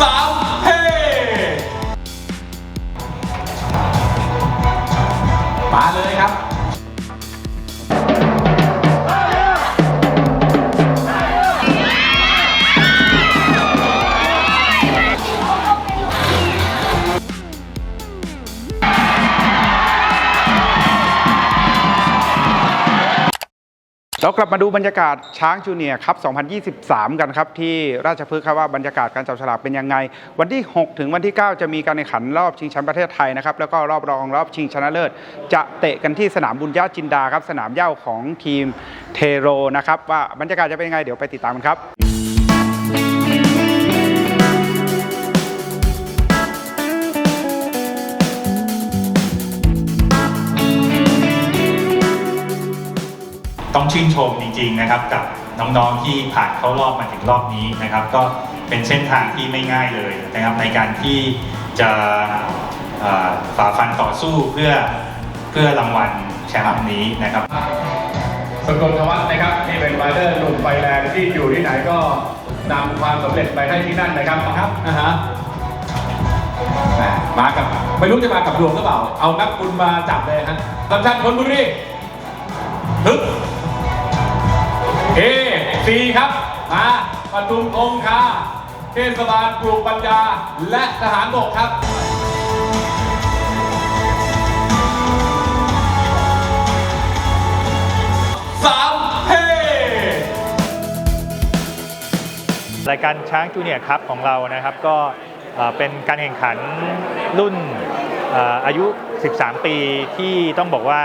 สามเฮ้มาเลย เรากลับมาดูบรรยากาศช้างจูเนียร์ครับ 2023 กันครับ ที่ราชพฤกษ์ครับว่าบรรยากาศการจับฉลากเป็นยังไง วันที่ 6 ถึงวันที่ 9 จะมีการแข่งขันรอบชิงแชมป์ประเทศไทยนะครับ แล้วก็รอบรองรอบชิงชนะเลิศ จะเตะกันที่สนามบุญญาจินดาครับ สนามเย่าของทีมเทโรนะครับ ว่าบรรยากาศจะเป็นยังไง เดี๋ยวไปติดตามกันครับ ชื่นชมจริงๆนะครับกับน้องๆที่ผ่านเข้ารอบมาถึงรอบนี้นะครับ ก็เป็นเส้นทางที่ไม่ง่ายเลยนะครับ ในการที่จะเอ่อฝ่าฟันต่อสู้เพื่อเพื่อรางวัลแชมป์นี้นะครับสกลธวัฒน์นะครับนี่เป็นไฟเดอร์หนุ่มไฟแรงที่อยู่ที่ไหนก็นำความสำเร็จไปให้ที่นั่นนะครับครับนะฮะแหมมากับไม่รู้จะมากับดวงหรือเปล่า เอานักบุญมาจับเลยฮะสัญชันชนบุรีฮึบ เอซีครับมาปทุมคงคาเทศบาลปลูกปัญญา และทหารบกครับสามเฮ้รายการช้างจูเนียร์ครับของเรานะครับก็เอ่อเป็นการแข่งขันรุ่นเอายุ 13 ปีที่ต้องบอกว่า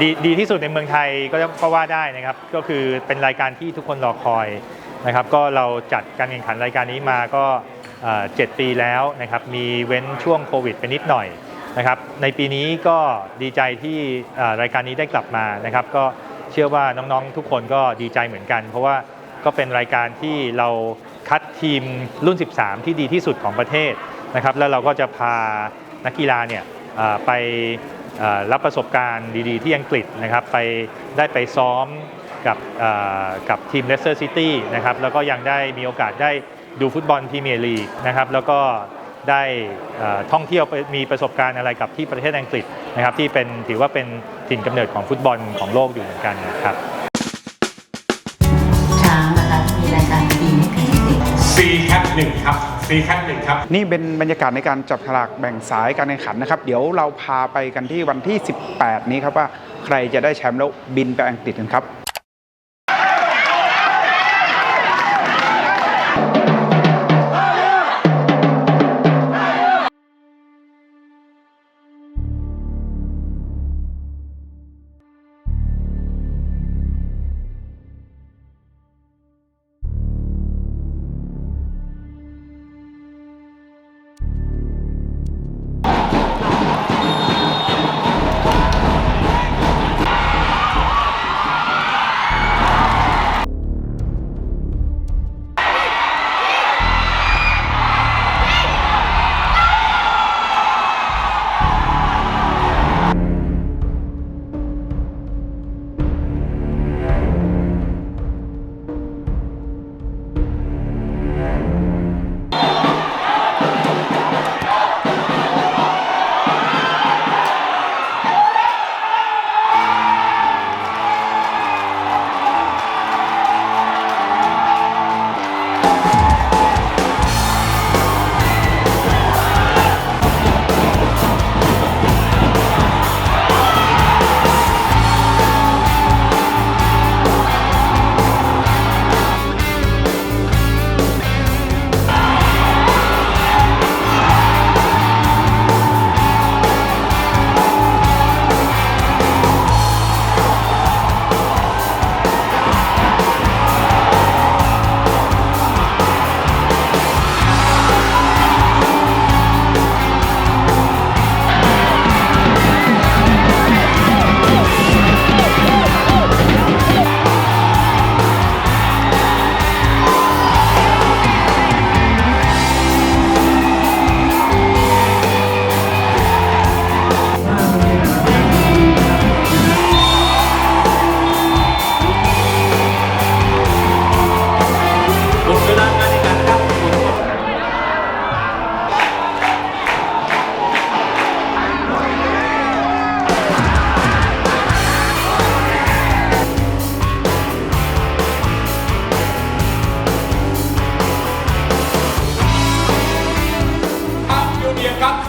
ดีดีที่สุดในเมืองไทยก็ก็ว่าได้นะครับ ก็คือเป็นรายการที่ทุกคนรอคอยนะครับ ก็เราจัดการแข่งขันรายการนี้มาก็เอ่อ7ปีแล้วนะครับ มีเว้นช่วงโควิดไปนิดหน่อยนะครับ ในปีนี้ก็ดีใจที่รายการนี้ได้กลับมานะครับ ก็เชื่อว่าน้องๆทุกคนก็ดีใจเหมือนกัน เพราะว่าก็เป็นรายการที่เราคัดทีมรุ่น 13 ที่ดีที่สุดของประเทศนะครับ แล้วเราก็จะพา นักกีฬาเนี่ยไปรับประสบการณ์ดีๆ ที่อังกฤษนะครับไปได้ไปซ้อมกับกับทีมเลสเตอร์ซิตี้นะครับแล้วก็ยังได้มีโอกาสได้ดูฟุตบอลพรีเมียร์ลีกนะครับแล้วก็ได้ท่องเที่ยวไปมีประสบการณ์อะไรกับที่ประเทศอังกฤษนะครับที่เป็นถือว่าเป็นถิ่นกำเนิดของฟุตบอลของโลกอยู่เหมือนกันนะครับ หนึ่งครับซีแคทหนึ่งครับ นี่เป็นบรรยากาศในการจับฉลากแบ่งสายการแข่งขันนะครับ เดี๋ยวเราพาไปกันที่วันที่ 18 นี้ครับว่าใครจะได้แชมป์แล้วบินไปอังกฤษกันครับ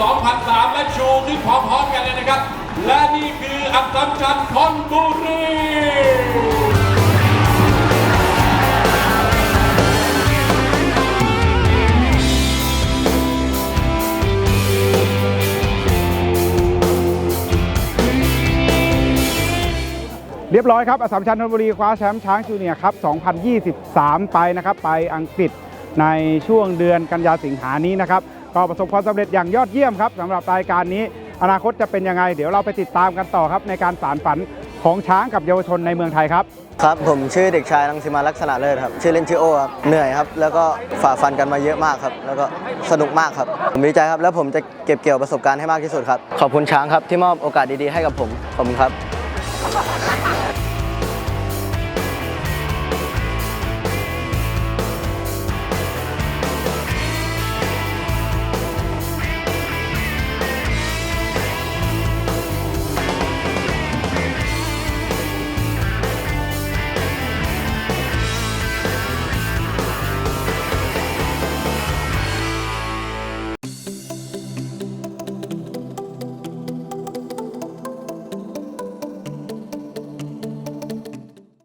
2003 และชูขึ้นพร้อมๆกันเลยนะครับ และนี่คืออัศมชันธนบุรีเรียบร้อยครับอสสัมชัญธนบุรีคว้าแชมป์ช้างจูเนียร์ครับ 2023 ไปนะครับ ไปอังกฤษในช่วงเดือนกันยาสิงหานี้นะครับ ก็ประสบความสำเร็จอย่างยอดเยี่ยมครับสำหรับรายการนี้ อนาคตจะเป็นยังไง เดี๋ยวเราไปติดตามกันต่อครับ ในการสารฝันของช้างกับเยาวชนในเมืองไทยครับ ครับผมชื่อเด็กชายรังสิมาลักษณะเลิศครับ ชื่อเล่นชื่อโอครับเหนื่อยครับ แล้วก็ฝ่าฟันกันมาเยอะมากครับ แล้วก็สนุกมากครับ ผมดีใจครับ แล้วผมจะเก็บเกี่ยวประสบการณ์ให้มากที่สุดครับ ขอบคุณช้างครับที่มอบโอกาสดีๆให้กับผม ขอบคุณครับ